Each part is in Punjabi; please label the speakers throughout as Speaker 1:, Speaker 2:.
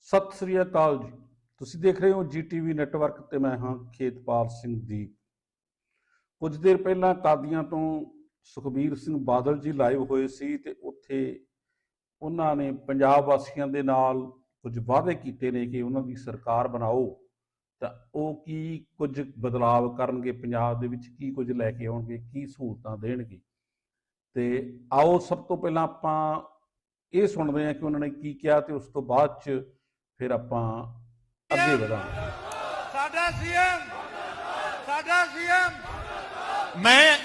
Speaker 1: ਸਤਿ ਸ੍ਰੀ ਅਕਾਲ ਜੀ। ਤੁਸੀਂ ਦੇਖ ਰਹੇ ਹੋ ਜੀਟੀਵੀ ਨੈਟਵਰਕ ਤੇ ਮੈਂ ਹਾਂ ਖੇਤਪਾਲ ਸਿੰਘ ਦੀਪ। ਕੁਝ ਦੇਰ ਪਹਿਲਾਂ ਕਾਦੀਆਂ ਤੋਂ ਸੁਖਬੀਰ ਸਿੰਘ ਬਾਦਲ ਜੀ ਲਾਈਵ ਹੋਏ ਸੀ ਤੇ ਉੱਥੇ ਉਹਨਾਂ ਨੇ ਪੰਜਾਬ ਵਾਸੀਆਂ ਦੇ ਨਾਲ ਕੁਝ ਵਾਅਦੇ ਕੀਤੇ ਨੇ ਕਿ ਉਹਨਾਂ ਦੀ ਸਰਕਾਰ ਬਣਾਓ। ਤਾਂ ਉਹ ਕੀ ਕੁਝ ਬਦਲਾਵ ਕਰਨਗੇ, ਪੰਜਾਬ ਦੇ ਵਿੱਚ ਕੀ ਕੁਝ ਲੈ ਕੇ ਆਉਣਗੇ, ਕੀ ਸਹੂਲਤਾਂ ਦੇਣਗੇ? ਤੇ ਆਓ ਸਭ ਤੋਂ ਪਹਿਲਾਂ ਆਪਾਂ ਇਹ ਸੁਣਦੇ ਹਾਂ ਕਿ ਉਹਨਾਂ ਨੇ ਕੀ ਕਿਹਾ ਤੇ ਉਸ ਤੋਂ ਬਾਅਦ ਚ ਫਿਰ ਆਪਾਂ ਅੱਗੇ ਵਧਾਂਗੇ।
Speaker 2: ਸਾਡਾ ਸੀਐਮ ਸਾਡਾ ਸੀਐਮ।
Speaker 3: ਮੈਂ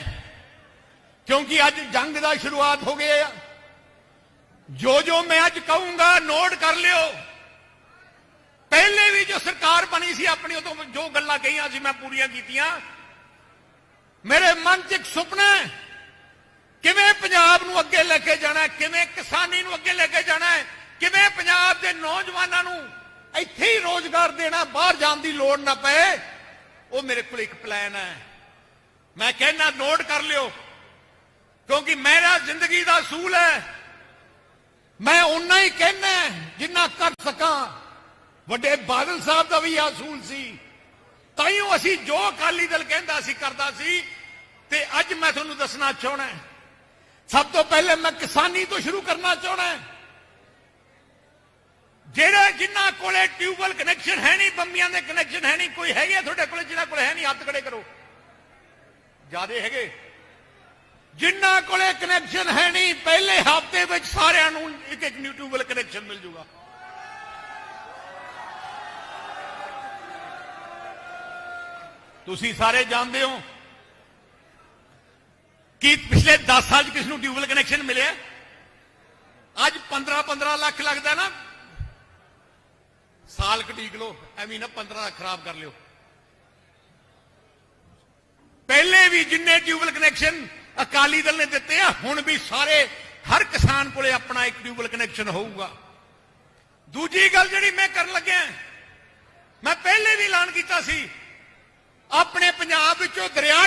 Speaker 3: ਕਿਉਂਕਿ ਅੱਜ ਜੰਗ ਦਾ ਸ਼ੁਰੂਆਤ ਹੋ ਗਈ ਆ। ਜੋ ਜੋ ਮੈਂ ਅੱਜ ਕਹੂੰਗਾ ਨੋਟ ਕਰ ਲਿਓ। ਪਹਿਲੇ ਵੀ ਜੋ ਸਰਕਾਰ ਬਣੀ ਸੀ ਆਪਣੀ ਉਦੋਂ ਜੋ ਗੱਲਾਂ ਕਹੀਆਂ ਸੀ ਮੈਂ ਪੂਰੀਆਂ ਕੀਤੀਆਂ। ਮੇਰੇ ਮਨ 'ਚ ਇੱਕ ਸੁਪਨਾ ਹੈ ਕਿਵੇਂ ਪੰਜਾਬ ਨੂੰ ਅੱਗੇ ਲੈ ਕੇ ਜਾਣਾ ਕਿਵੇਂ ਕਿਸਾਨੀ ਨੂੰ ਅੱਗੇ ਲੈ ਕੇ ਜਾਣਾ ਹੈ? ਕਿਵੇਂ ਪੰਜਾਬ ਦੇ ਨੌਜਵਾਨਾਂ ਨੂੰ ਇੱਥੇ ਹੀ ਰੋਜ਼ਗਾਰ ਦੇਣਾ, ਬਾਹਰ ਜਾਣ ਦੀ ਲੋੜ ਨਾ ਪਏ? ਉਹ ਮੇਰੇ ਕੋਲ ਇੱਕ ਪਲਾਨ ਹੈ। ਮੈਂ ਕਹਿੰਦਾ ਨੋਟ ਕਰ ਲਿਓ। ਕਿਉਂਕਿ ਮੇਰਾ ਜ਼ਿੰਦਗੀ ਦਾ ਅਸੂਲ ਹੈ। ਮੈਂ ਉਨਾ ਹੀ ਕਹਿੰਦਾ ਜਿੰਨਾ ਕਰ ਸਕਾਂ। ਵੱਡੇ ਬਾਦਲ ਸਾਹਿਬ ਦਾ ਵੀ ਇਹ ਅਸੂਲ ਸੀ। ਤਾਈਓ ਅਸੀਂ ਜੋ ਅਕਾਲੀ ਦਲ ਕਹਿੰਦਾ ਸੀ, ਕਰਦਾ ਸੀ। ਤੇ ਅੱਜ ਮੈਂ ਤੁਹਾਨੂੰ ਦੱਸਣਾ ਚਾਹਣਾ ਸਭ ਤੋਂ ਪਹਿਲੇ ਮੈਂ ਕਿਸਾਨੀ ਤੋਂ ਸ਼ੁਰੂ ਕਰਨਾ ਚਾਹਣਾ ਜਿਹੜੇ ਜਿਨ੍ਹਾਂ ਕੋਲੇ ਟਿਊਬਵੈਲ ਕਨੈਕਸ਼ਨ ਹੈ ਨਹੀਂ, ਬੰਬੀਆਂ ਦੇ ਕਨੈਕਸ਼ਨ ਹੈ ਨਹੀਂ, ਕੋਈ ਹੈਗੇ ਤੁਹਾਡੇ ਕੋਲੇ ਜਿਨ੍ਹਾਂ ਕੋਲੇ ਹੈ ਨਹੀਂ, ਹੱਥ ਖੜੇ ਕਰੋ। ਜਿਆਦੇ ਹੈਗੇ। ਜਿਨ੍ਹਾਂ ਕੋਲੇ ਕਨੈਕਸ਼ਨ ਹੈ ਨਹੀਂ, ਪਹਿਲੇ ਹਫ਼ਤੇ ਵਿੱਚ ਸਾਰਿਆਂ ਨੂੰ ਇੱਕ ਇੱਕ ਨਿਊ ਟਿਊਬਵੈਲ ਕਨੈਕਸ਼ਨ ਮਿਲ ਜੂਗਾ। ਤੁਸੀਂ ਸਾਰੇ ਜਾਣਦੇ ਹੋ ਕਿ ਪਿਛਲੇ 10 ਸਾਲ 'ਚ ਕਿਸ ਨੂੰ ਟਿਊਬਵੈਲ ਕਨੈਕਸ਼ਨ ਮਿਲਿਆ? ਅੱਜ 15 15 ਲੱਖ ਲੱਗਦਾ ਨਾ। ਸਾਲ ਕਟੀਕ ਲੋ ਐਵੇਂ ਨਾ 15 ਲੱਖ ਖਰਾਬ ਕਰ ਲਿਓ। ਪਹਿਲੇ ਵੀ ਜਿੰਨੇ ਟਿਊਬਲ ਕਨੈਕਸ਼ਨ ਅਕਾਲੀ ਦਲ ਨੇ ਦਿੱਤੇ ਆ, ਹੁਣ ਵੀ ਸਾਰੇ, ਹਰ ਕਿਸਾਨ ਕੋਲੇ ਆਪਣਾ ਇੱਕ ਟਿਊਬਲ ਕਨੈਕਸ਼ਨ ਹੋਊਗਾ। ਦੂਜੀ ਗੱਲ ਜਿਹੜੀ ਮੈਂ ਕਰਨ ਲੱਗਿਆ, ਮੈਂ ਪਹਿਲੇ ਵੀ ਐਲਾਨ ਕੀਤਾ ਸੀ, ਆਪਣੇ ਪੰਜਾਬ ਵਿੱਚੋਂ ਦਰਿਆ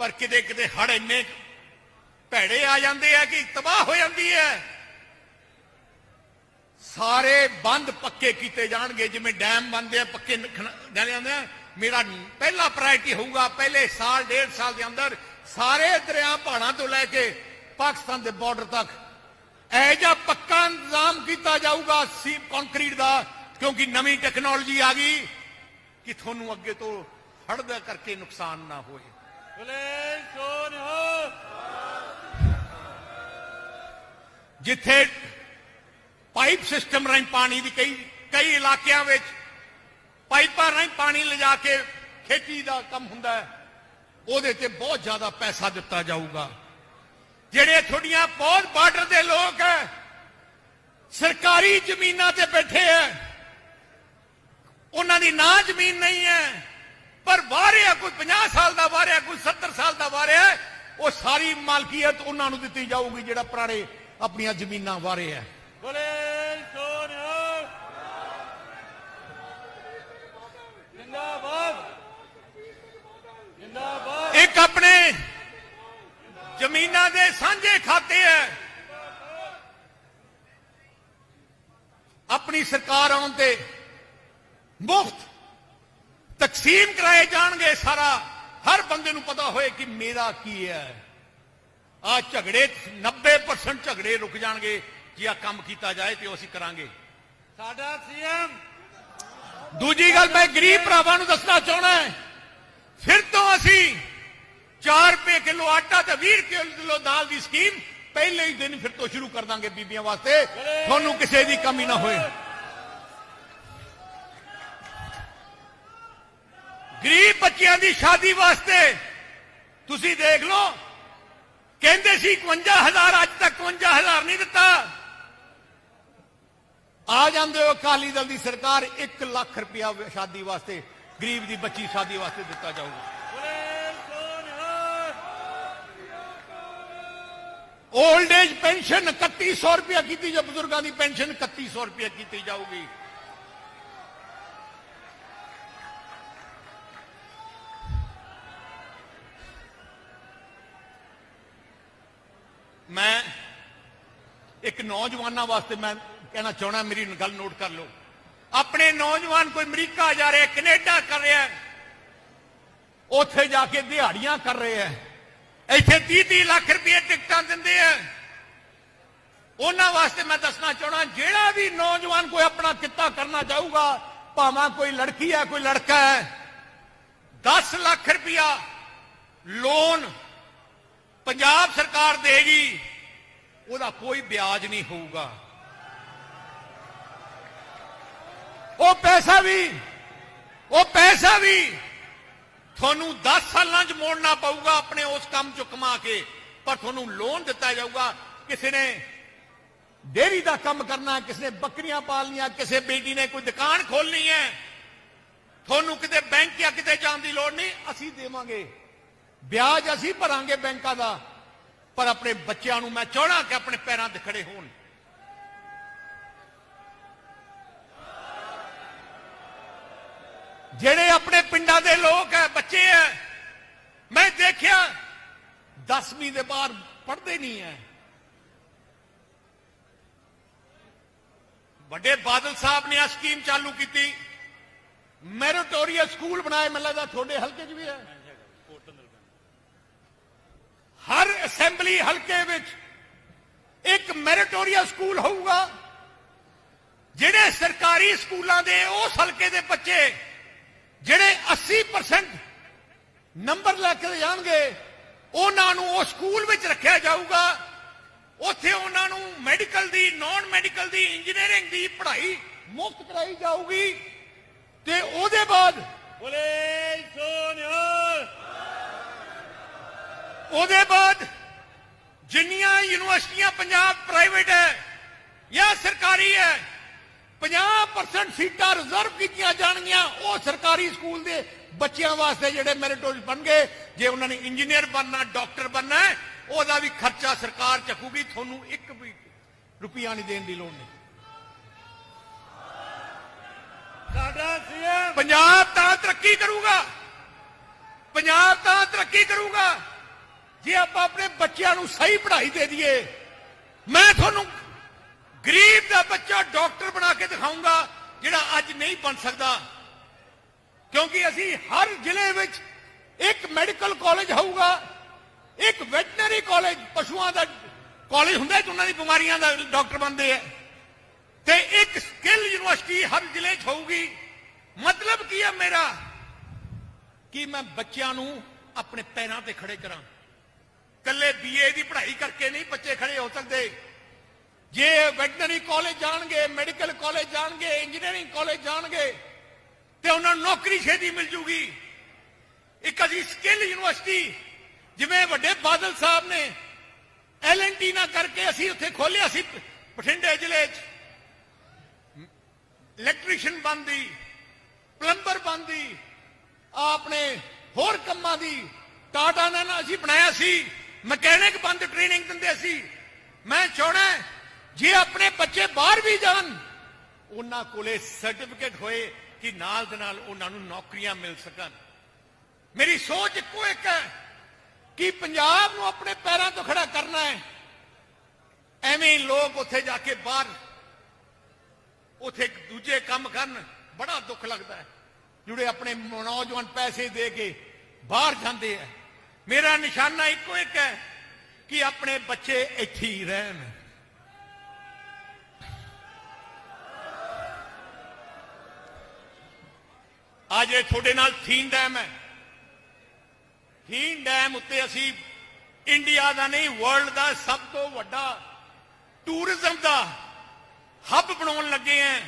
Speaker 3: ਪਰ ਕਿਤੇ ਕਿਤੇ ਹੜ ਇੰਨੇ ਭੈੜੇ ਆ ਜਾਂਦੇ ਆ ਕਿ ਤਬਾਹ ਹੋ ਜਾਂਦੀ ਹੈ। ਸਾਰੇ ਬੰਦ ਪੱਕੇ ਕੀਤੇ ਜਾਣਗੇ, ਜਿਵੇਂ ਡੈਮ ਬੰਦੇ ਆ, ਪੱਕੇ ਜਾਣੇ ਜਾਂਦੇ ਆ। ਮੇਰਾ ਪਹਿਲਾ ਪ੍ਰਾਇਰਟੀ ਹੋਊਗਾ, ਪਹਿਲੇ ਸਾਲ, ਡੇਢ ਸਾਲ ਦੇ ਅੰਦਰ ਸਾਰੇ ਦਰਿਆ ਪਹਾੜਾਂ ਤੋਂ ਲੈ ਕੇ ਪਾਕਿਸਤਾਨ ਦੇ ਬਾਰਡਰ ਤੱਕ। ਇਹ ਜਿਹਾ ਪੱਕਾ ਇੰਤਜ਼ਾਮ ਕੀਤਾ ਜਾਊਗਾ ਸੀ ਕੰਕਰੀਟ ਦਾ, ਕਿਉਂਕਿ ਨਵੀਂ ਟੈਕਨੋਲੋਜੀ ਆ ਗਈ ਕਿ ਤੁਹਾਨੂੰ ਅੱਗੇ ਤੋਂ ਹੜ੍ਹ ਦਾ ਕਰਕੇ ਨੁਕਸਾਨ ਨਾ ਹੋਏ। ਜਿੱਥੇ ਪਾਈਪ ਸਿਸਟਮ ਰਾਹੀਂ ਪਾਣੀ ਦੀ ਕਈ ਕਈ ਇਲਾਕਿਆਂ ਵਿੱਚ ਪਾਈਪਾਂ ਰਾਹੀਂ ਪਾਣੀ ਲਿਜਾ ਕੇ ਖੇਤੀ ਦਾ ਕੰਮ ਹੁੰਦਾ ਹੈ, ਉਹਦੇ ਤੇ ਬਹੁਤ ਜ਼ਿਆਦਾ ਪੈਸਾ ਦਿੱਤਾ ਜਾਊਗਾ। ਜਿਹੜੇ ਤੁਹਾਡੀਆਂ ਬਹੁਤ ਬਾਰਡਰ ਦੇ ਲੋਕ ਹੈ, ਸਰਕਾਰੀ ਜ਼ਮੀਨਾਂ ਤੇ ਬੈਠੇ ਹੈ, ਉਹਨਾਂ ਦੀ ਨਾ ਜ਼ਮੀਨ ਨਹੀਂ ਹੈ। ਪਰ ਵਾਰਿਆ ਕੋਈ 50 ਸਾਲ ਦਾ ਵਾਰਿਆ ਕੋਈ 70 ਸਾਲ ਦਾ ਵਾਰਿਆ ਉਹ ਸਾਰੀ ਮਾਲਕੀਅਤ ਉਹਨਾਂ ਨੂੰ ਦਿੱਤੀ ਜਾਊਗੀ ਜਿਹੜਾ ਪੁਰਾਣੇ ਆਪਣੀਆਂ ਜ਼ਮੀਨਾਂ ਵਾਰੇ ਹੈ।
Speaker 2: ਬਲੇ ਜਿੰਦਾਬਾਦ। ਜਿੰਦਾਬਾਦ।
Speaker 3: ਇੱਕ ਆਪਣੇ ਜ਼ਮੀਨਾਂ ਦੇ ਸਾਂਝੇ ਖਾਤੇ ਹੈ। ਆਪਣੀ ਸਰਕਾਰ ਆਉਣ ਤੇ ਮੁਫਤ ਤਕਸੀਮ ਕਰਾਏ ਜਾਣਗੇ ਸਾਰਾ। ਹਰ ਬੰਦੇ ਨੂੰ ਪਤਾ ਹੋਏ ਕਿ ਮੇਰਾ ਕੀ ਹੈ। ਆ ਝਗੜੇ 90% ਝਗੜੇ ਰੁਕ ਜਾਣਗੇ। ਜੇ ਆ ਕੰਮ ਕੀਤਾ ਜਾਏ ਤੇ ਅਸੀਂ ਕਰਾਂਗੇ।
Speaker 2: ਸਾਡਾ ਸੀਐਮ।
Speaker 3: ਦੂਜੀ ਗੱਲ ਮੈਂ ਗਰੀਬ ਭਰਾਵਾਂ ਨੂੰ ਦੱਸਣਾ ਚਾਹਣਾ ਹੈ। ਫਿਰ ਤੋਂ ਅਸੀਂ 4 ਰੁਪਏ ਕਿਲੋ ਆਟਾ ਤੇ 20 ਕਿਲੋ ਦਾਲ ਦੀ ਸਕੀਮ ਪਹਿਲੇ ਹੀ ਦਿਨ ਫਿਰ ਤੋਂ ਸ਼ੁਰੂ ਕਰ ਦਾਂਗੇ ਬੀਬੀਆਂ ਵਾਸਤੇ। ਤੁਹਾਨੂੰ ਕਿਸੇ ਦੀ ਕਮੀ ਨਾ ਹੋਏ। ਗਰੀਬ ਬੱਚਿਆਂ ਦੀ ਸ਼ਾਦੀ ਵਾਸਤੇ ਤੁਸੀਂ ਦੇਖ ਲਓ, ਕਹਿੰਦੇ ਸੀ 51000 ਅੱਜ ਤੱਕ 51000 ਨਹੀਂ ਦਿੱਤਾ। ਆ ਜਾਂਦੇ ਹੋ, ਅਕਾਲੀ ਦਲ ਦੀ ਸਰਕਾਰ 1 ਲੱਖ ਰੁਪਇਆ ਸ਼ਾਦੀ ਵਾਸਤੇ, ਗਰੀਬ ਦੀ ਬੱਚੀ ਸ਼ਾਦੀ ਵਾਸਤੇ ਦਿੱਤਾ ਜਾਊਗਾ। ਓਲਡ ਏਜ ਪੈਨਸ਼ਨ 3100 ਰੁਪਇਆ ਕੀਤੀ ਜੋ ਬਜ਼ੁਰਗਾਂ ਦੀ ਪੈਨਸ਼ਨ 3100 ਰੁਪਇਆ ਕੀਤੀ ਜਾਊਗੀ। ਇੱਕ ਨੌਜਵਾਨਾਂ ਵਾਸਤੇ ਮੈਂ ਕਹਿਣਾ ਚਾਹਣਾ ਮੇਰੀ ਗੱਲ ਨੋਟ ਕਰ ਲਓ। ਆਪਣੇ ਨੌਜਵਾਨ ਕੋਈ ਅਮਰੀਕਾ ਜਾ ਰਿਹਾ, ਕੈਨੇਡਾ ਕਰ ਰਿਹਾ, ਉੱਥੇ ਜਾ ਕੇ ਦਿਹਾੜੀਆਂ ਕਰ ਰਹੇ ਹੈ ਇੱਥੇ 30 30 ਲੱਖ ਰੁਪਏ ਟਿਕਟਾਂ ਦਿੰਦੇ ਆ। ਉਹਨਾਂ ਵਾਸਤੇ ਮੈਂ ਦੱਸਣਾ ਚਾਹਣਾ ਜਿਹੜਾ ਵੀ ਨੌਜਵਾਨ ਕੋਈ ਆਪਣਾ ਕਿੱਤਾ ਕਰਨਾ ਚਾਹੂਗਾ, ਭਾਵੇਂ ਕੋਈ ਲੜਕੀ ਹੈ, ਕੋਈ ਲੜਕਾ ਹੈ 10 ਲੱਖ ਰੁਪਇਆ ਲੋਨ ਪੰਜਾਬ ਸਰਕਾਰ ਦੇਗੀ। ਉਹਦਾ ਕੋਈ ਵਿਆਜ ਨਹੀਂ ਹੋਊਗਾ। ਉਹ ਪੈਸਾ ਵੀ, ਉਹ ਪੈਸਾ ਵੀ ਤੁਹਾਨੂੰ 10 ਸਾਲਾਂ 'ਚ ਮੋੜਨਾ ਪਊਗਾ ਆਪਣੇ ਉਸ ਕੰਮ 'ਚੋਂ ਕਮਾ ਕੇ, ਪਰ ਤੁਹਾਨੂੰ ਲੋਨ ਦਿੱਤਾ ਜਾਊਗਾ। ਕਿਸੇ ਨੇ ਡੇਰੀ ਦਾ ਕੰਮ ਕਰਨਾ, ਕਿਸੇ ਨੇ ਬੱਕਰੀਆਂ ਪਾਲਣੀਆਂ, ਕਿਸੇ ਬੇਟੀ ਨੇ ਕੋਈ ਦੁਕਾਨ ਖੋਲਣੀ ਹੈ। ਤੁਹਾਨੂੰ ਕਿਤੇ ਬੈਂਕ ਜਾਂ ਕਿਤੇ ਜਾਣ ਦੀ ਲੋੜ ਨਹੀਂ, ਅਸੀਂ ਦੇਵਾਂਗੇ। ਵਿਆਜ ਅਸੀਂ ਭਰਾਂਗੇ ਬੈਂਕਾਂ ਦਾ। ਪਰ ਆਪਣੇ ਬੱਚਿਆਂ ਨੂੰ ਮੈਂ ਚਾਹਣਾ ਕਿ ਆਪਣੇ ਪੈਰਾਂ ਤੇ ਖੜੇ ਹੋਣ। ਜਿਹੜੇ ਆਪਣੇ ਪਿੰਡਾਂ ਦੇ ਲੋਕ ਹੈ, ਬੱਚੇ ਹੈ, ਮੈਂ ਦੇਖਿਆ 10ਵੀਂ ਦੇ ਬਾਅਦ ਪੜ੍ਹਦੇ ਨਹੀਂ ਹੈ। ਵੱਡੇ ਬਾਦਲ ਸਾਹਿਬ ਨੇ ਆ ਸਕੀਮ ਚਾਲੂ ਕੀਤੀ। ਮੈਰੀਟੋਰੀਅਲ ਸਕੂਲ ਬਣਾਏ, ਮੈਨੂੰ ਲੱਗਦਾ ਤੁਹਾਡੇ ਹਲਕੇ 'ਚ ਵੀ ਹੈ ਹਰ ਅਸੈਂਬਲੀ ਹਲਕੇ ਵਿੱਚ ਇੱਕ ਮੈਰਿਟੋਰੀਅਸ ਸਕੂਲ ਹੋਊਗਾ ਜਿਹੜੇ ਸਰਕਾਰੀ ਸਕੂਲਾਂ ਦੇ ਉਸ ਹਲਕੇ ਦੇ ਬੱਚੇ ਜਿਹੜੇ 80% ਨੰਬਰ ਲੈ ਕੇ ਜਾਣਗੇ ਉਹਨਾਂ ਨੂੰ ਉਹ ਸਕੂਲ ਵਿੱਚ ਰੱਖਿਆ ਜਾਊਗਾ। ਉੱਥੇ ਉਹਨਾਂ ਨੂੰ ਮੈਡੀਕਲ ਦੀ ਨਾਨ ਮੈਡੀਕਲ ਦੀ ਇੰਜੀਨੀਅਰਿੰਗ ਦੀ ਪੜ੍ਹਾਈ ਮੁਫਤ ਕਰਾਈ ਜਾਊਗੀ। ਤੇ ਉਹਦੇ ਬਾਅਦ
Speaker 2: ਬੋਲੇ ਸੋਨਿਆ
Speaker 3: ਉਹਦੇ ਬਾਅਦ ਜਿੰਨੀਆਂ ਯੂਨੀਵਰਸਿਟੀਆਂ ਪੰਜਾਬ ਪ੍ਰਾਈਵੇਟ ਹੈ ਜਾਂ ਸਰਕਾਰੀ ਹੈ 50% ਸੀਟਾਂ ਰਿਜ਼ਰਵ ਕੀਤੀਆਂ ਜਾਣਗੀਆਂ, ਉਹ ਸਰਕਾਰੀ ਸਕੂਲ ਦੇ ਬੱਚਿਆਂ ਵਾਸਤੇ ਜਿਹੜੇ ਮੈਰਿਟੋਰੀਅਸ ਬਣਗੇ ਜੇ ਉਹਨਾਂ ਨੇ ਇੰਜੀਨੀਅਰ ਬਣਨਾ, ਡਾਕਟਰ ਬਣਨਾ ਉਹਦਾ ਵੀ ਖਰਚਾ ਸਰਕਾਰ ਚੱਕੂਗੀ, ਤੁਹਾਨੂੰ ਇੱਕ ਵੀ ਰੁਪਿਆ ਨਹੀਂ ਦੇਣ ਦੀ ਲੋੜ ਨਹੀਂ।
Speaker 2: ਸਾਡਾ ਸੀਐਮ
Speaker 3: ਪੰਜਾਬ ਤਾਂ ਤਰੱਕੀ ਕਰੂਗਾ। ਪੰਜਾਬ ਤਾਂ ਤਰੱਕੀ ਕਰੂਗਾ। ਜੇ ਆਪਾਂ ਆਪਣੇ ਬੱਚਿਆਂ ਨੂੰ ਸਹੀ ਪੜ੍ਹਾਈ ਦੇ ਦਈਏ, ਮੈਂ ਤੁਹਾਨੂੰ ਗਰੀਬ ਦਾ ਬੱਚਾ ਡਾਕਟਰ ਬਣਾ ਕੇ ਦਿਖਾਊਂਗਾ ਜਿਹੜਾ ਅੱਜ ਨਹੀਂ ਬਣ ਸਕਦਾ। ਕਿਉਂਕਿ ਅਸੀਂ ਹਰ ਜ਼ਿਲ੍ਹੇ ਵਿੱਚ ਇੱਕ ਮੈਡੀਕਲ ਕਾਲਜ ਹੋਊਗਾ, ਇੱਕ ਵੈਟਨਰੀ ਕਾਲਜ, ਪਸ਼ੂਆਂ ਦਾ ਕਾਲਜ ਹੁੰਦਾ ਕਿ ਉਹਨਾਂ ਦੀ ਬਿਮਾਰੀਆਂ ਦਾ ਡਾਕਟਰ ਬਣਦੇ ਆ। ਤੇ ਇੱਕ ਸਕਿੱਲ ਯੂਨੀਵਰਸਿਟੀ ਹਰ ਜ਼ਿਲ੍ਹੇ 'ਚ ਹੋਊਗੀ। ਮਤਲਬ ਕੀ ਹੈ ਮੇਰਾ? ਕਿ ਮੈਂ ਬੱਚਿਆਂ ਨੂੰ ਆਪਣੇ ਪੈਰਾਂ ਤੇ ਖੜੇ ਕਰਾਂ। ਕੱਲੇ ਬੀਏ ਦੀ ਪੜ੍ਹਾਈ ਕਰਕੇ ਨਹੀਂ ਬੱਚੇ ਖੜੇ ਹੋ ਸਕਦੇ। ਜੇ ਵੈਟਰਨਰੀ ਕਾਲਜ ਜਾਣਗੇ ਮੈਡੀਕਲ ਕਾਲਜ ਜਾਣਗੇ ਇੰਜੀਨੀਅਰਿੰਗ ਕਾਲਜ ਜਾਣਗੇ, ਤੇ ਉਹਨਾਂ ਨੂੰ ਨੌਕਰੀ ਛੇਤੀ ਮਿਲ ਜੂਗੀ। ਇੱਕ ਅਸੀਂ ਸਕਿੱਲ ਯੂਨੀਵਰਸਿਟੀ ਜਿਵੇਂ ਵੱਡੇ ਬਾਦਲ ਸਾਹਿਬ ਨੇ ਐਲਐਨਟੀ ਨਾਲ ਕਰਕੇ ਅਸੀਂ ਉੱਥੇ ਖੋਲਿਆ ਸੀ ਬਠਿੰਡੇ ਜ਼ਿਲ੍ਹੇ 'ਚ। ਇਲੈਕਟ੍ਰੀਸ਼ੀਅਨ ਬੰਦੀ ਪਲੰਬਰ ਬੰਦੀ ਆਪਣੇ ਹੋਰ ਕੰਮਾਂ ਦੀ, ਟਾਟਾ ਨੇ ਅਸੀਂ ਬਣਾਇਆ ਸੀ। ਮਕੈਨਿਕ ਬੰਦ ਟ੍ਰੇਨਿੰਗ ਦਿੰਦੇ ਸੀ ਮੈਂ ਚਾਹਣਾ ਜੇ ਆਪਣੇ ਬੱਚੇ ਬਾਹਰ ਵੀ ਜਾਣ, ਉਹਨਾਂ ਕੋਲੇ ਸਰਟੀਫਿਕੇਟ ਹੋਏ ਕਿ ਨਾਲ ਦੇ ਨਾਲ ਉਹਨਾਂ ਨੂੰ ਨੌਕਰੀਆਂ ਮਿਲ ਸਕਣ। ਮੇਰੀ ਸੋਚ ਇੱਕੋ ਇੱਕ ਹੈ ਕਿ ਪੰਜਾਬ ਨੂੰ ਆਪਣੇ ਪੈਰਾਂ ਤੋਂ ਖੜਾ ਕਰਨਾ ਹੈ। ਐਵੇਂ ਲੋਕ ਉੱਥੇ ਜਾ ਕੇ ਬਾਹਰ, ਉੱਥੇ ਦੂਜੇ ਕੰਮ ਕਰਨ, ਬੜਾ ਦੁੱਖ ਲੱਗਦਾ ਹੈ। ਜਿਹੜੇ ਆਪਣੇ ਨੌਜਵਾਨ ਪੈਸੇ ਦੇ ਕੇ ਬਾਹਰ ਜਾਂਦੇ ਆ ਮੇਰਾ ਨਿਸ਼ਾਨਾ ਇੱਕੋ ਇੱਕ ਹੈ ਕਿ ਆਪਣੇ ਬੱਚੇ ਇੱਥੇ ਹੀ ਰਹਿਣ। ਅੱਜ ਇਹ ਤੁਹਾਡੇ ਨਾਲ ਥੀਨ ਡੈਮ ਹੈ। ਥੀਨ ਡੈਮ ਉੱਤੇ ਅਸੀਂ ਇੰਡੀਆ ਦਾ ਨਹੀਂ, ਵਰਲਡ ਦਾ ਸਭ ਤੋਂ ਵੱਡਾ ਟੂਰਿਜ਼ਮ ਦਾ ਹੱਬ ਬਣਾਉਣ ਲੱਗੇ ਆ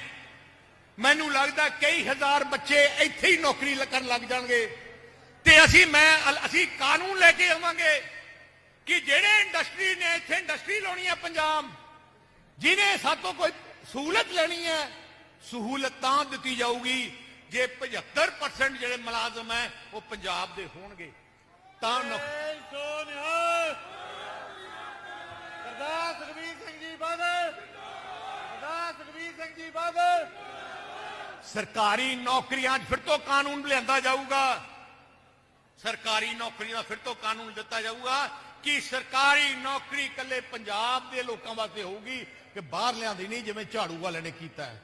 Speaker 3: ਮੈਨੂੰ ਲੱਗਦਾ ਕਈ ਹਜ਼ਾਰ ਬੱਚੇ ਇੱਥੇ ਹੀ ਨੌਕਰੀ ਲ- ਕਰਨ ਲੱਗ ਜਾਣਗੇ। ਤੇ ਅਸੀਂ ਮੈਂ ਅਸੀਂ ਕਾਨੂੰਨ ਲੈ ਕੇ ਆਵਾਂਗੇ ਕਿ ਜਿਹੜੇ ਇੰਡਸਟਰੀ ਨੇ ਇੱਥੇ ਇੰਡਸਟਰੀ ਲਾਉਣੀ ਹੈ ਪੰਜਾਬ ਜਿਹਨੇ ਸਾਤੋਂ ਕੋਈ ਸਹੂਲਤ ਲੈਣੀ ਹੈ ਸਹੂਲਤ ਦਿੱਤੀ ਜਾਊਗੀ ਜੇ 75% ਜਿਹੜੇ ਮੁਲਾਜ਼ਮ ਹੈ ਉਹ ਪੰਜਾਬ ਦੇ ਹੋਣਗੇ। ਤਾਂ
Speaker 2: ਸਰਦਾਰ ਸੁਖਬੀਰ ਸਿੰਘ ਜੀ ਬਾਦਲ। ਸਰਦਾਰ ਸੁਖਬੀਰ ਸਿੰਘ ਜੀ ਬਾਦਲ।
Speaker 3: ਸਰਕਾਰੀ ਨੌਕਰੀਆਂ 'ਚ ਫਿਰ ਤੋਂ ਕਾਨੂੰਨ ਲਿਆਂਦਾ ਜਾਊਗਾ। ਸਰਕਾਰੀ ਨੌਕਰੀ ਦਾ ਫਿਰ ਤੋਂ ਕਾਨੂੰਨ ਦਿੱਤਾ ਜਾਊਗਾ ਕਿ ਸਰਕਾਰੀ ਨੌਕਰੀ ਇਕੱਲੇ ਪੰਜਾਬ ਦੇ ਲੋਕਾਂ ਵਾਸਤੇ ਹੋਊਗੀ ਕਿ ਬਾਹਰ ਲਿਆਂਦੀ ਨਹੀਂ, ਜਿਵੇਂ ਝਾੜੂ ਵਾਲੇ ਨੇ ਕੀਤਾ ਹੈ।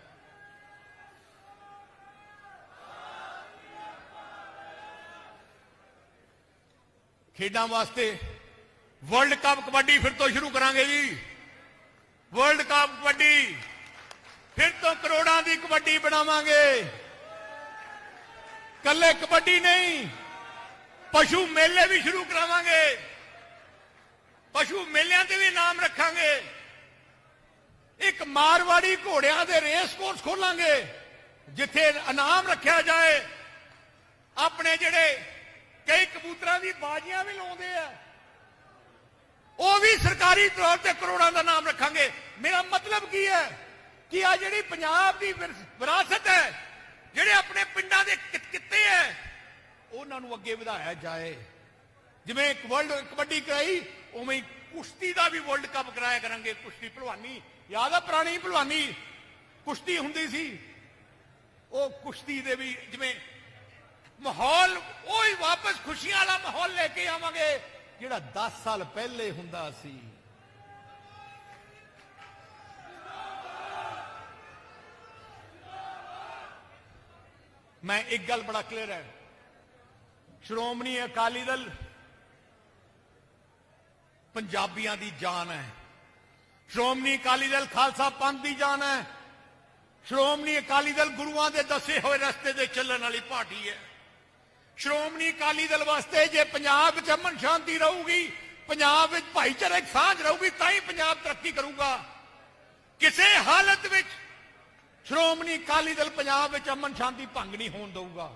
Speaker 3: ਖੇਡਾਂ ਵਾਸਤੇ ਵਰਲਡ ਕੱਪ ਕਬੱਡੀ ਫਿਰ ਤੋਂ ਸ਼ੁਰੂ ਕਰਾਂਗੇ ਜੀ। ਵਰਲਡ ਕੱਪ ਕਬੱਡੀ, ਫਿਰ ਤੋਂ ਕਰੋੜਾਂ ਦੀ ਕਬੱਡੀ ਬਣਾਵਾਂਗੇ। ਕੱਲੇ ਕਬੱਡੀ ਨਹੀਂ ਪਸ਼ੂ ਮੇਲੇ ਵੀ ਸ਼ੁਰੂ ਕਰਾਵਾਂਗੇ। ਪਸ਼ੂ ਮੇਲਿਆਂ ਤੇ ਵੀ ਨਾਮ ਰੱਖਾਂਗੇ। ਇੱਕ ਮਾਰਵਾੜੀ ਘੋੜਿਆਂ ਦੇ ਰੇਸ ਕੋਰਸ ਖੋਲਾਂਗੇ, ਜਿੱਥੇ ਇਨਾਮ ਰੱਖਿਆ ਜਾਏ। ਆਪਣੇ ਜਿਹੜੇ ਕਈ ਕਬੂਤਰਾਂ ਦੀ ਬਾਜ਼ੀਆਂ ਵੀ ਲਾਉਂਦੇ ਆ। ਉਹ ਵੀ ਸਰਕਾਰੀ ਤੌਰ ਤੇ ਕਰੋੜਾਂ ਦਾ ਨਾਮ ਰੱਖਾਂਗੇ। ਮੇਰਾ ਮਤਲਬ ਕੀ ਹੈ ਕਿ ਆ ਜਿਹੜੀ ਪੰਜਾਬ ਦੀ ਵਿਰਾਸਤ ਹੈ, ਜਿਹੜੇ ਆਪਣੇ ਪਿੰਡਾਂ ਦੇ ਕਿੱਤੇ ਹੈ ਉਹਨਾਂ ਨੂੰ ਅੱਗੇ ਵਧਾਇਆ ਜਾਏ। ਜਿਵੇਂ ਇੱਕ ਵਰਲਡ ਕਬੱਡੀ ਕਰਾਈ, ਉਵੇਂ ਹੀ ਕੁਸ਼ਤੀ ਦਾ ਵੀ ਵਰਲਡ ਕੱਪ ਕਰਾਇਆ ਕਰਾਂਗੇ। ਕੁਸ਼ਤੀ ਭਲਵਾਨੀ, ਯਾਦ ਆ ਪੁਰਾਣੀ ਭਲਵਾਨੀ? ਕੁਸ਼ਤੀ ਹੁੰਦੀ ਸੀ। ਉਹ ਕੁਸ਼ਤੀ ਦੇ ਵੀ ਜਿਵੇਂ ਮਾਹੌਲ, ਉਹ ਹੀ ਵਾਪਸ ਖੁਸ਼ੀਆਂ ਵਾਲਾ ਮਾਹੌਲ ਲੈ ਕੇ ਆਵਾਂਗੇ, ਜਿਹੜਾ 10 ਸਾਲ ਪਹਿਲੇ ਹੁੰਦਾ ਸੀ। ਮੈਂ ਇੱਕ ਗੱਲ ਬੜਾ ਕਲੀਅਰ ਹੈ। ਸ਼੍ਰੋਮਣੀ ਅਕਾਲੀ ਦਲ ਪੰਜਾਬੀਆਂ ਦੀ ਜਾਨ ਹੈ। ਸ਼੍ਰੋਮਣੀ ਅਕਾਲੀ ਦਲ ਖਾਲਸਾ ਪੰਥ ਦੀ ਜਾਨ ਹੈ। ਸ਼੍ਰੋਮਣੀ ਅਕਾਲੀ ਦਲ ਗੁਰੂਆਂ ਦੇ ਦੱਸੇ ਹੋਏ ਰਸਤੇ ਤੇ ਚੱਲਣ ਵਾਲੀ ਪਾਰਟੀ ਹੈ। ਸ਼੍ਰੋਮਣੀ ਅਕਾਲੀ ਦਲ ਵਾਸਤੇ ਜੇ ਪੰਜਾਬ ਵਿੱਚ ਅਮਨ ਸ਼ਾਂਤੀ ਰਹੂਗੀ, ਪੰਜਾਬ ਵਿੱਚ ਭਾਈਚਾਰਕ ਸਾਂਝ ਰਹੂਗੀ, ਤਾਂ ਹੀ ਪੰਜਾਬ ਤਰੱਕੀ ਕਰੂਗਾ। ਕਿਸੇ ਹਾਲਤ ਵਿੱਚ ਸ਼੍ਰੋਮਣੀ ਅਕਾਲੀ ਦਲ ਪੰਜਾਬ ਵਿੱਚ ਅਮਨ ਸ਼ਾਂਤੀ ਭੰਗ ਨਹੀਂ ਹੋਣ ਦੇਊਗਾ।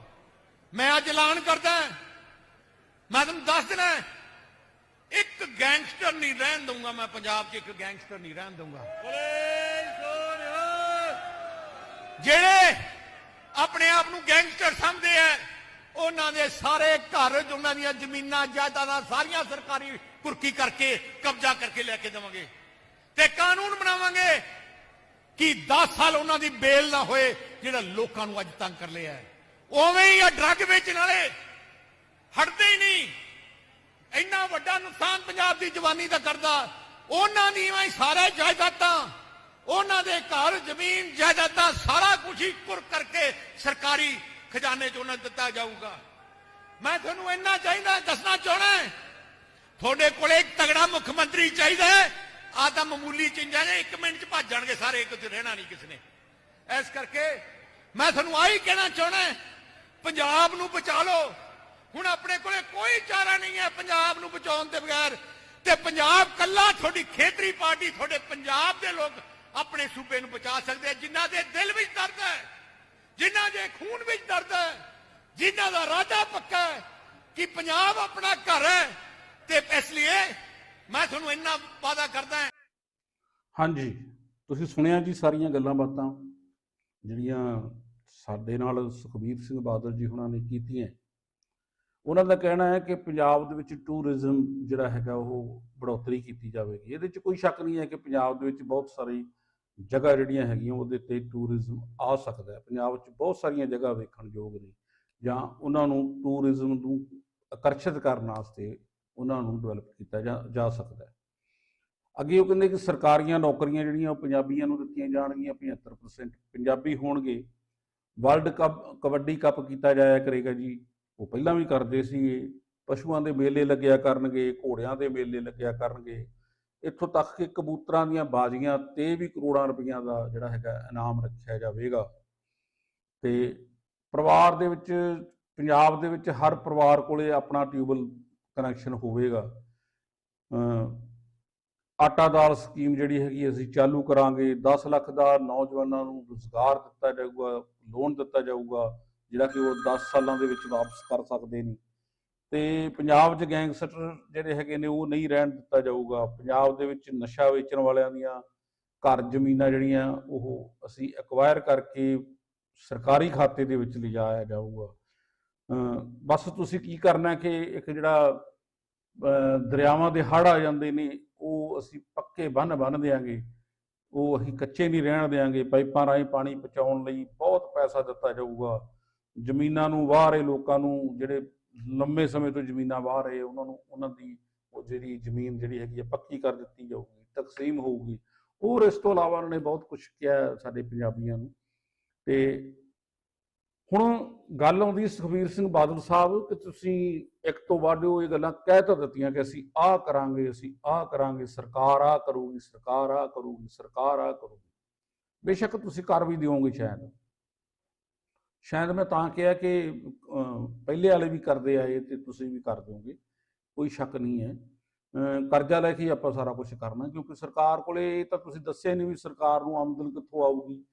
Speaker 3: ਮੈਂ ਅੱਜ ਐਲਾਨ ਕਰਦਾ ਮੈਂ ਤੁਹਾਨੂੰ ਦੱਸ ਦੇਣਾ ਇੱਕ ਗੈਂਗਸਟਰ ਨਹੀਂ ਰਹਿਣ ਦਊਂਗਾ ਮੈਂ ਪੰਜਾਬ 'ਚ, ਇੱਕ ਗੈਂਗਸਟਰ ਨਹੀਂ ਰਹਿਣ ਦਊਂਗਾ। ਜਿਹੜੇ ਆਪਣੇ ਆਪ ਨੂੰ ਗੈਂਗਸਟਰ ਸਮਝਦੇ ਆ, ਉਹਨਾਂ ਦੇ ਸਾਰੇ ਘਰ ਉਹਨਾਂ ਦੀਆਂ ਜ਼ਮੀਨਾਂ, ਜਾਇਦਾਦਾਂ ਸਾਰੀਆਂ ਸਰਕਾਰੀ ਕੁਰਕੀ ਕਰਕੇ, ਕਬਜ਼ਾ ਕਰਕੇ ਲੈ ਕੇ ਦੇਵਾਂਗੇ। ਤੇ ਕਾਨੂੰਨ ਬਣਾਵਾਂਗੇ ਕਿ 10 ਸਾਲ ਉਹਨਾਂ ਦੀ ਬੇਲ ਨਾ ਹੋਏ, ਜਿਹੜਾ ਲੋਕਾਂ ਨੂੰ ਅੱਜ ਤੰਗ ਕਰ ਲਿਆ ਹੈ। ਉਵੇਂ ਹੀ ਆ ਡਰੱਗ ਵੇਚਣ ਵਾਲੇ ਹਟਦੇ ਹੀ ਨਹੀਂ। ਇੰਨਾ ਵੱਡਾ ਨੁਕਸਾਨ ਪੰਜਾਬ ਦੀ ਜਵਾਨੀ ਦਾ ਕਰਦਾ। ਉਹਨਾਂ ਦੀਆਂ ਹੀ ਸਾਰੇ ਜਾਇਦਾਦਾਂ, ਉਹਨਾਂ ਦੇ ਘਰ, ਜ਼ਮੀਨ, ਜਾਇਦਾਦਾਂ, ਸਾਰਾ ਕੁਝ ਹੀ ਕੁਰ ਕਰਕੇ ਸਰਕਾਰੀ ਖਜ਼ਾਨੇ 'ਚ ਉਹਨਾਂ ਦਿੱਤਾ ਜਾਊਗਾ। ਮੈਂ ਤੁਹਾਨੂੰ ਇੰਨਾ ਚਾਹੀਦਾ, ਦੱਸਣਾ ਚਾਹਣਾ ਤੁਹਾਡੇ ਕੋਲੇ ਇੱਕ ਤਗੜਾ ਮੁੱਖ ਮੰਤਰੀ ਚਾਹੀਦਾ ਹੈ। ਆ ਤਾਂ ਮਾਮੂਲੀ ਚਿੰਜਾਂ ਨੇ, ਇੱਕ ਮਿੰਟ 'ਚ ਭੱਜ ਜਾਣਗੇ ਸਾਰੇ, ਇੱਕ ਤੇ ਰਹਿਣਾ ਨਹੀਂ ਕਿਸੇ ਨੇ। ਇਸ ਕਰਕੇ ਮੈਂ ਤੁਹਾਨੂੰ ਆਹੀ ਕਹਿਣਾ ਚਾਹਣਾ ਪੰਜਾਬ ਨੂੰ ਬਚਾ ਲਓ। ਹੁਣ ਆਪਣੇ ਕੋਲੇ ਕੋਈ ਚਾਰਾ ਨਹੀਂ ਹੈ ਪੰਜਾਬ ਨੂੰ ਬਚਾਉਣ ਦੇ ਬਗੈਰ। ਤੇ ਪੰਜਾਬ ਕੱਲਾ ਤੁਹਾਡੀ ਖੇਤਰੀ ਪਾਰਟੀ, ਤੁਹਾਡੇ ਪੰਜਾਬ ਦੇ ਲੋਕ ਆਪਣੇ ਸੂਬੇ ਨੂੰ ਬਚਾ ਸਕਦੇ ਆ, ਜਿਨ੍ਹਾਂ ਦੇ ਦਿਲ ਵਿੱਚ ਦਰਦ ਹੈ, ਜਿਨ੍ਹਾਂ ਦੇ ਖੂਨ ਵਿੱਚ ਦਰਦ ਹੈ, ਜਿਨ੍ਹਾਂ ਦਾ ਰਾਜਾ ਪੱਕਾ ਹੈ ਕਿ ਪੰਜਾਬ ਆਪਣਾ ਘਰ ਹੈ। ਤੇ ਇਸ ਲਈ ਮੈਂ ਤੁਹਾਨੂੰ ਇੰਨਾ ਵਾਅਦਾ ਕਰਦਾ ਹਾਂ।
Speaker 1: ਹਾਂਜੀ, ਤੁਸੀਂ ਸੁਣਿਆ ਜੀ ਸਾਰੀਆਂ ਗੱਲਾਂ ਬਾਤਾਂ, ਜਿਹੜੀਆਂ ਸਾਡੇ ਨਾਲ ਸੁਖਬੀਰ ਸਿੰਘ ਬਾਦਲ ਜੀ ਹੁਣਾਂ ਨੇ ਕੀਤੀਆਂ। ਉਹਨਾਂ ਦਾ ਕਹਿਣਾ ਹੈ ਕਿ ਪੰਜਾਬ ਦੇ ਵਿੱਚ ਟੂਰਿਜ਼ਮ ਜਿਹੜਾ ਹੈਗਾ ਉਹ ਬੜੋਤਰੀ ਕੀਤੀ ਜਾਵੇਗੀ। ਇਹਦੇ 'ਚ ਕੋਈ ਸ਼ੱਕ ਨਹੀਂ ਹੈ ਕਿ ਪੰਜਾਬ ਦੇ ਵਿੱਚ ਬਹੁਤ ਸਾਰੀ ਜਗ੍ਹਾ ਜਿਹੜੀਆਂ ਹੈਗੀਆਂ ਉਹਦੇ ਤੇ ਟੂਰਿਜ਼ਮ ਆ ਸਕਦਾ ਹੈ। ਪੰਜਾਬ 'ਚ ਬਹੁਤ ਸਾਰੀਆਂ ਜਗ੍ਹਾ ਵੇਖਣ ਯੋਗ ਨੇ ਜਾਂ ਉਹਨਾਂ ਨੂੰ ਟੂਰਿਜ਼ਮ ਨੂੰ ਆਕਰਸ਼ਿਤ ਕਰਨ ਵਾਸਤੇ ਉਹਨਾਂ ਨੂੰ ਡਿਵੈਲਪ ਕੀਤਾ ਜਾ ਜਾ ਸਕਦਾ ਹੈ। ਅੱਗੇ ਉਹ ਕਹਿੰਦੇ ਕਿ ਸਰਕਾਰੀਆਂ ਨੌਕਰੀਆਂ ਜਿਹੜੀਆਂ ਉਹ ਪੰਜਾਬੀਆਂ ਨੂੰ ਦਿੱਤੀਆਂ ਜਾਣਗੀਆਂ 75% ਪੰਜਾਬੀ ਹੋਣਗੇ। ਵਰਲਡ ਕੱਪ, ਕਬੱਡੀ ਕੱਪ ਕੀਤਾ ਜਾਇਆ ਕਰੇਗਾ ਜੀ। ਉਹ ਪਹਿਲਾਂ ਵੀ ਕਰਦੇ ਸੀਗੇ। ਪਸ਼ੂਆਂ ਦੇ ਮੇਲੇ ਲੱਗਿਆ ਕਰਨਗੇ, ਘੋੜਿਆਂ ਦੇ ਮੇਲੇ ਲੱਗਿਆ ਕਰਨਗੇ। ਇੱਥੋਂ ਤੱਕ ਕਿ ਕਬੂਤਰਾਂ ਦੀਆਂ ਬਾਜ਼ੀਆਂ ਤੇ ਵੀ ਕਰੋੜਾਂ ਰੁਪਈਆਂ ਦਾ ਜਿਹੜਾ ਹੈਗਾ ਇਨਾਮ ਰੱਖਿਆ ਜਾਵੇਗਾ। ਤੇ ਪਰਿਵਾਰ ਦੇ ਵਿੱਚ, ਪੰਜਾਬ ਦੇ ਵਿੱਚ ਹਰ ਪਰਿਵਾਰ ਕੋਲੇ ਆਪਣਾ ਟਿਊਬਲ ਕਨੈਕਸ਼ਨ ਹੋਵੇਗਾ। ਆਟਾ ਦਾਲ ਸਕੀਮ ਜਿਹੜੀ ਹੈਗੀ ਅਸੀਂ ਚਾਲੂ ਕਰਾਂਗੇ। 10 ਲੱਖ ਦਾ ਨੌਜਵਾਨਾਂ ਨੂੰ ਰੁਜ਼ਗਾਰ ਦਿੱਤਾ ਜਾਊਗਾ, ਲੋਨ ਦਿੱਤਾ ਜਾਊਗਾ, ਜਿਹੜਾ ਕਿ ਉਹ 10 ਸਾਲਾਂ ਦੇ ਵਿੱਚ ਵਾਪਸ ਕਰ ਸਕਦੇ ਨੇ। ਤੇ ਪੰਜਾਬ 'ਚ ਗੈਂਗਸਟਰ ਜਿਹੜੇ ਹੈਗੇ ਨੇ, ਉਹ ਨਹੀਂ ਰਹਿਣ ਦਿੱਤਾ ਜਾਊਗਾ। ਪੰਜਾਬ ਦੇ ਵਿੱਚ ਨਸ਼ਾ ਵੇਚਣ ਵਾਲਿਆਂ ਦੀਆਂ ਘਰ ਜ਼ਮੀਨਾਂ ਜਿਹੜੀਆਂ, ਉਹ ਅਸੀਂ ਐਕਵਾਇਰ ਕਰਕੇ ਸਰਕਾਰੀ ਖਾਤੇ ਦੇ ਵਿੱਚ ਲਿਜਾਇਆ ਜਾਊਗਾ। ਬਸ ਤੁਸੀਂ ਕੀ ਕਰਨਾ ਕਿ ਇੱਕ ਜਿਹੜਾ ਦਰਿਆਵਾਂ ਦੇ ਹੜ੍ਹ ਆ ਜਾਂਦੇ ਨੇ, ਉਹ ਅਸੀਂ ਪੱਕੇ ਬੰਨ ਬੰਨ ਦਿਆਂਗੇ। ਉਹ ਅਸੀਂ ਕੱਚੇ ਨਹੀਂ ਰਹਿਣ ਦਿਆਂਗੇ। ਪਾਈਪਾਂ ਰਾਹੀਂ ਪਾਣੀ ਪਹੁੰਚਾਉਣ ਲਈ ਬਹੁਤ ਪੈਸਾ ਦਿੱਤਾ ਜਾਊਗਾ। ਜ਼ਮੀਨਾਂ ਨੂੰ ਵਾਹ ਰਹੇ ਲੋਕਾਂ ਨੂੰ, ਜਿਹੜੇ ਲੰਮੇ ਸਮੇਂ ਤੋਂ ਜ਼ਮੀਨਾਂ ਵਾਹ ਰਹੇ, ਉਹਨਾਂ ਨੂੰ, ਉਹਨਾਂ ਦੀ ਉਹ ਜਿਹੜੀ ਜ਼ਮੀਨ ਜਿਹੜੀ ਹੈਗੀ ਹੈ ਪੱਕੀ ਕਰ ਦਿੱਤੀ ਜਾਊਗੀ, ਤਕਸੀਮ ਹੋਊਗੀ। ਹੋਰ ਇਸ ਤੋਂ ਇਲਾਵਾ ਉਹਨਾਂ ਨੇ ਬਹੁਤ ਕੁਝ ਕਿਹਾ ਸਾਡੇ ਪੰਜਾਬੀਆਂ ਨੂੰ। ਤੇ ਹੁਣ ਗੱਲ ਆਉਂਦੀ ਹੈ ਸੁਖਬੀਰ ਸਿੰਘ ਬਾਦਲ ਸਾਹਿਬ ਕਿ ਤੁਸੀਂ ਇੱਕ ਤੋਂ ਵੱਧ ਉਹ ਇਹ ਗੱਲਾਂ ਕਹਿ ਤਾਂ ਦਿੱਤੀਆਂ ਕਿ ਅਸੀਂ ਆਹ ਕਰਾਂਗੇ ਅਸੀਂ ਆਹ ਕਰਾਂਗੇ ਸਰਕਾਰ ਆਹ ਕਰੂਗੀ ਸਰਕਾਰ ਆਹ ਕਰੂਗੀ ਸਰਕਾਰ ਆਹ ਕਰੂਗੀ। ਬੇਸ਼ੱਕ ਤੁਸੀਂ ਕਰ ਵੀ ਦਿਓਗੇ ਸ਼ਾਇਦ। ਸ਼ਾਇਦ ਮੈਂ ਤਾਂ ਕਿਹਾ ਕਿ ਪਹਿਲੇ ਵਾਲੇ ਵੀ ਕਰਦੇ ਆਏ ਤੇ ਤੁਸੀਂ ਵੀ ਕਰ ਦਿਓਗੇ। ਕੋਈ ਸ਼ੱਕ ਨਹੀਂ ਹੈ। ਅਹ, ਕਰਜ਼ਾ ਲੈ ਕੇ ਆਪਾਂ ਸਾਰਾ ਕੁਝ ਕਰਨਾ ਕਿਉਂਕਿ ਸਰਕਾਰ ਕੋਲੇ ਇਹ ਤਾਂ ਤੁਸੀਂ ਦੱਸਿਆ ਨਹੀਂ ਵੀ ਸਰਕਾਰ ਨੂੰ ਆਮਦਨ ਕਿੱਥੋਂ ਆਊਗੀ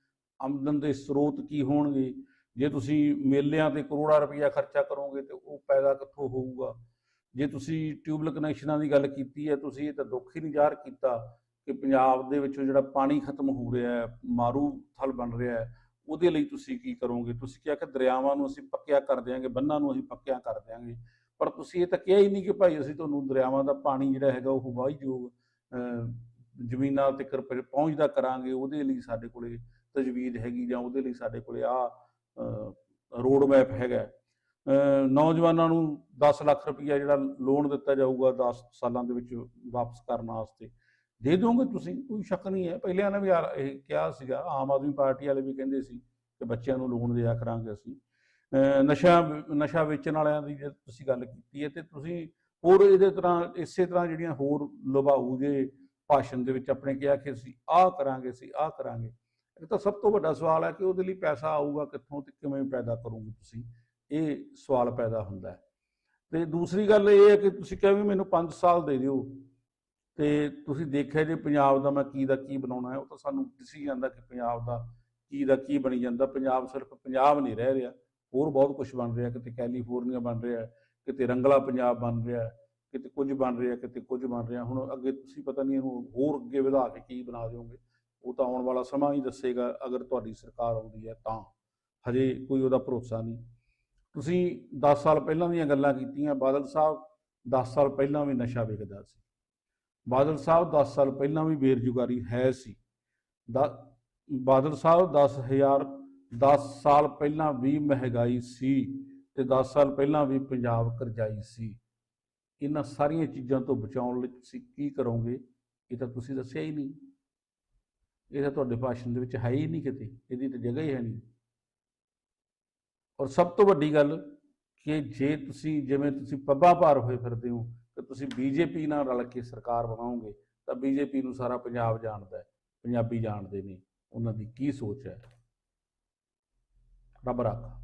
Speaker 1: ਆਮਦਨ ਦੇ ਸਰੋਤ ਕੀ ਹੋਣਗੇ। ਜੇ ਤੁਸੀਂ ਮੇਲਿਆਂ ਤੇ ਕਰੋੜਾਂ ਰੁਪਈਆ ਖਰਚਾ ਕਰੋਗੇ ਤੇ ਉਹ ਪੈਦਾ ਕਿੱਥੋਂ ਹੋਊਗਾ? ਜੇ ਤੁਸੀਂ ਟਿਊਬਲ ਕਨੈਕਸ਼ਨਾਂ ਦੀ ਗੱਲ ਕੀਤੀ ਹੈ ਤੁਸੀਂ ਇਹ ਤਾਂ ਦੁੱਖ ਹੀ ਨਹੀਂ ਜ਼ਾਹਰ ਕੀਤਾ ਕਿ ਪੰਜਾਬ ਦੇ ਵਿੱਚੋਂ ਜਿਹੜਾ ਪਾਣੀ ਖਤਮ ਹੋ ਰਿਹਾ ਹੈ ਮਾਰੂ ਥਲ ਬਣ ਰਿਹਾ ਹੈ ਉਹਦੇ ਲਈ ਤੁਸੀਂ ਕੀ ਕਰੋਗੇ? ਤੁਸੀਂ ਕਿਹਾ ਕਿ ਦਰਿਆਵਾਂ ਨੂੰ ਅਸੀਂ ਪੱਕਿਆ ਕਰ ਦਿਆਂਗੇ ਬੰਨਾਂ ਨੂੰ ਅਸੀਂ ਪੱਕਿਆ ਕਰ ਦਿਆਂਗੇ। ਪਰ ਤੁਸੀਂ ਇਹ ਤਾਂ ਕਿਹਾ ਹੀ ਨਹੀਂ ਕਿ ਭਾਈ ਅਸੀਂ ਤੁਹਾਨੂੰ ਦਰਿਆਵਾਂ ਦਾ ਪਾਣੀ ਜਿਹੜਾ ਹੈਗਾ ਉਹ ਵਾਹੀਯੋਗ ਅਹ, ਜ਼ਮੀਨਾਂ ਤੱਕ ਪਹੁੰਚਦਾ ਕਰਾਂਗੇ ਉਹਦੇ ਲਈ ਸਾਡੇ ਕੋਲੇ ਤਜਵੀਜ਼ ਹੈਗੀ ਜਾਂ ਉਹਦੇ ਲਈ ਸਾਡੇ ਕੋਲੇ ਆ ਰੋਡ ਮੈਪ ਹੈਗਾ ਨੌਜਵਾਨਾਂ ਨੂੰ 10 ਲੱਖ ਰੁਪਈਆ ਜਿਹੜਾ ਲੋਨ ਦਿੱਤਾ ਜਾਊਗਾ 10 ਸਾਲਾਂ ਦੇ ਵਿੱਚ ਵਾਪਸ ਕਰਨ ਵਾਸਤੇ। ਦੇ ਦੋਗੇ ਤੁਸੀਂ ਕੋਈ ਸ਼ੱਕ ਨਹੀਂ ਹੈ। ਪਹਿਲਿਆਂ ਨੇ ਵੀ ਆ- ਇਹ ਕਿਹਾ ਸੀਗਾ ਆਮ ਆਦਮੀ ਪਾਰਟੀ ਵਾਲੇ ਵੀ ਕਹਿੰਦੇ ਸੀ ਕਿ ਬੱਚਿਆਂ ਨੂੰ ਲੋਨ ਦਿਆ ਕਰਾਂਗੇ ਅਸੀਂ। ਅਹ, ਨਸ਼ਾ ਨਸ਼ਾ ਵੇਚਣ ਵਾਲਿਆਂ ਦੀ ਜੇ ਤੁਸੀਂ ਗੱਲ ਕੀਤੀ ਹੈ ਤੇ ਤੁਸੀਂ ਹੋਰ ਇਹਦੇ ਤਰ੍ਹਾਂ ਇਸੇ ਤਰ੍ਹਾਂ ਜਿਹੜੀਆਂ ਹੋਰ ਲੁਭਾਊ ਜੇ ਭਾਸ਼ਣ ਦੇ ਵਿੱਚ ਆਪਣੇ ਕਿਹਾ ਕਿ ਅਸੀਂ ਆਹ ਕਰਾਂਗੇ ਅਸੀਂ ਆਹ ਕਰਾਂਗੇ। ਇਹ ਤਾਂ ਸਭ ਤੋਂ ਵੱਡਾ ਸਵਾਲ ਹੈ ਕਿ ਉਹਦੇ ਲਈ ਪੈਸਾ ਆਊਗਾ ਕਿੱਥੋਂ ਤੇ ਕਿਵੇਂ ਪੈਦਾ ਕਰੋਗੇ ਤੁਸੀਂ? ਇਹ ਸਵਾਲ ਪੈਦਾ ਹੁੰਦਾ ਹੈ। ਤੇ ਦੂਸਰੀ ਗੱਲ ਇਹ ਹੈ ਕਿ ਤੁਸੀਂ ਕਿਹਾ ਵੀ ਮੈਨੂੰ 5 ਸਾਲ ਦੇ ਦਿਓ। ਤੇ ਤੁਸੀਂ ਦੇਖਿਆ ਜੇ ਪੰਜਾਬ ਦਾ ਮੈਂ ਕੀ ਦਾ ਕੀ ਬਣਾਉਣਾ ਹੈ, ਉਹ ਤਾਂ ਸਾਨੂੰ ਦਿਸੀ ਜਾਂਦਾ ਕਿ ਪੰਜਾਬ ਦਾ ਕੀ ਦਾ ਕੀ ਬਣੀ ਜਾਂਦਾ। ਪੰਜਾਬ ਸਿਰਫ ਪੰਜਾਬ ਨਹੀਂ ਰਹਿ ਰਿਹਾ। ਹੋਰ ਬਹੁਤ ਕੁਝ ਬਣ ਰਿਹਾ। ਕਿਤੇ ਕੈਲੀਫੋਰਨੀਆ ਬਣ ਰਿਹਾ, ਕਿਤੇ ਰੰਗਲਾ ਪੰਜਾਬ ਬਣ ਰਿਹਾ, ਕਿਤੇ ਕੁਝ ਬਣ ਰਿਹਾ, ਕਿਤੇ ਕੁਝ ਬਣ ਰਿਹਾ। ਹੁਣ ਅੱਗੇ ਤੁਸੀਂ ਪਤਾ ਨਹੀਂ ਇਹਨੂੰ ਹੋਰ ਅੱਗੇ ਵਧਾ ਕੇ ਕੀ ਬਣਾ ਦਿਓਗੇ। ਉਹ ਤਾਂ ਆਉਣ ਵਾਲਾ ਸਮਾਂ ਹੀ ਦੱਸੇਗਾ, ਅਗਰ ਤੁਹਾਡੀ ਸਰਕਾਰ ਆਉਂਦੀ ਹੈ ਤਾਂ। ਹਜੇ ਕੋਈ ਉਹਦਾ ਭਰੋਸਾ ਨਹੀਂ। ਤੁਸੀਂ 10 ਸਾਲ ਪਹਿਲਾਂ ਦੀਆਂ ਗੱਲਾਂ ਕੀਤੀਆਂ, ਬਾਦਲ ਸਾਹਿਬ 10 ਸਾਲ ਪਹਿਲਾਂ ਵੀ ਨਸ਼ਾ ਵਿਕਦਾ ਸੀ। ਬਾਦਲ ਸਾਹਿਬ 10 ਸਾਲ ਪਹਿਲਾਂ ਵੀ ਬੇਰੁਜ਼ਗਾਰੀ ਹੈ ਸੀ। ਦਾ- ਬਾਦਲ ਸਾਹਿਬ 10000 10 ਸਾਲ ਪਹਿਲਾਂ ਵੀ ਮਹਿੰਗਾਈ ਸੀ ਤੇ 10 ਸਾਲ ਪਹਿਲਾਂ ਵੀ ਪੰਜਾਬ ਕਰਜ਼ਾਈ ਸੀ। ਇਹਨਾਂ ਸਾਰੀਆਂ ਚੀਜ਼ਾਂ ਤੋਂ ਬਚਾਉਣ ਲਈ ਤੁਸੀਂ ਕੀ ਕਰੋਗੇ, ਇਹ ਤਾਂ ਤੁਸੀਂ ਦੱਸਿਆ ਹੀ ਨਹੀਂ। ਇਹ ਤਾਂ ਤੁਹਾਡੇ ਭਾਸ਼ਣ ਦੇ ਵਿੱਚ ਹੈ ਹੀ ਨਹੀਂ ਕਿਤੇ, ਇਹਦੀ ਤਾਂ ਜਗ੍ਹਾ ਹੀ ਹੈ ਨਹੀਂ। ਔਰ ਸਭ ਤੋਂ ਵੱਡੀ ਗੱਲ ਕਿ ਜੇ ਤੁਸੀਂ, ਜਿਵੇਂ ਤੁਸੀਂ ਪੱਬਾਂ ਭਾਰ ਹੋਏ ਫਿਰਦੇ ਹੋ ਕਿ ਤੁਸੀਂ ਬੀਜੇਪੀ ਨਾਲ ਰਲ ਕੇ ਸਰਕਾਰ ਬਣਾਓਗੇ, ਤਾਂ ਬੀਜੇਪੀ ਨੂੰ ਸਾਰਾ ਪੰਜਾਬ ਜਾਣਦਾ ਹੈ, ਪੰਜਾਬੀ ਜਾਣਦੇ ਨੇ। ਉਹਨਾਂ ਦੀ ਕੀ ਸੋਚ ਹੈ? ਰੱਬ ਰੱਖਾ।